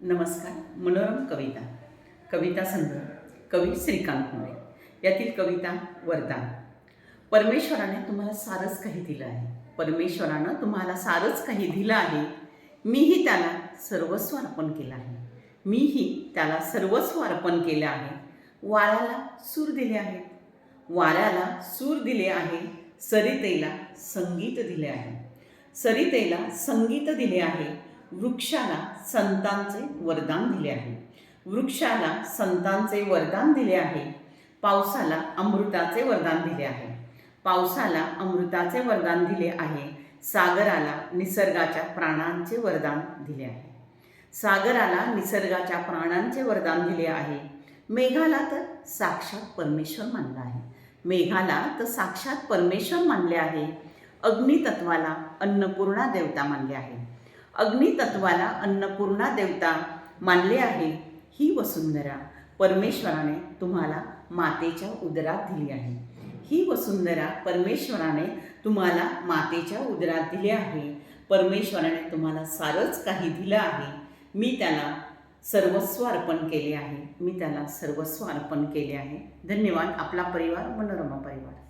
नमस्कार मनोरम कविता कविता संग्रह कवी श्रीकांत मोरे यातील कविता वरदान. परमेश्वराने तुम्हाला सारंच काही दिलं आहे. परमेश्वरानं तुम्हाला सारंच काही दिलं आहे. मीही त्याला सर्वस्व अर्पण केलं आहे. मीही त्याला सर्वस्व अर्पण केलं आहे. वाऱ्याला सूर दिले आहेत. वाऱ्याला सूर दिले आहे. सरितेला संगीत दिले आहे. सरितेला संगीत दिले आहे. वृक्षाला संतांचे वरदान दिले आहे. वृक्षाला संतांचे वरदान दिले आहे. पावसाला अमृताचे वरदान दिले आहे. पावसाला अमृताचे वरदान दिले आहे. सागराला निसर्गाच्या प्राणांचे वरदान दिले आहे. सागराला निसर्गाच्या प्राणांचे वरदान दिले आहे. मेघाला तर साक्षात परमेश्वर मानला आहे. मेघाला तर साक्षात परमेश्वर मानले आहे. अग्नितत्वाला अन्नपूर्णा देवता मानले आहे. अग्नितत्वाला अन्नपूर्णा देवता मानले आहे. ही वसुंधरा परमेश्वराने तुम्हाला मातेच्या उदरात दिली आहे. ही वसुंधरा परमेश्वराने तुम्हाला मातेच्या उदरात दिली आहे. परमेश्वराने तुम्हाला सारंच काही दिलं आहे. मी त्याला सर्वस्व अर्पण केले आहे. मी त्याला सर्वस्व अर्पण केले आहे. धन्यवाद. आपला परिवार मनोरमा परिवार.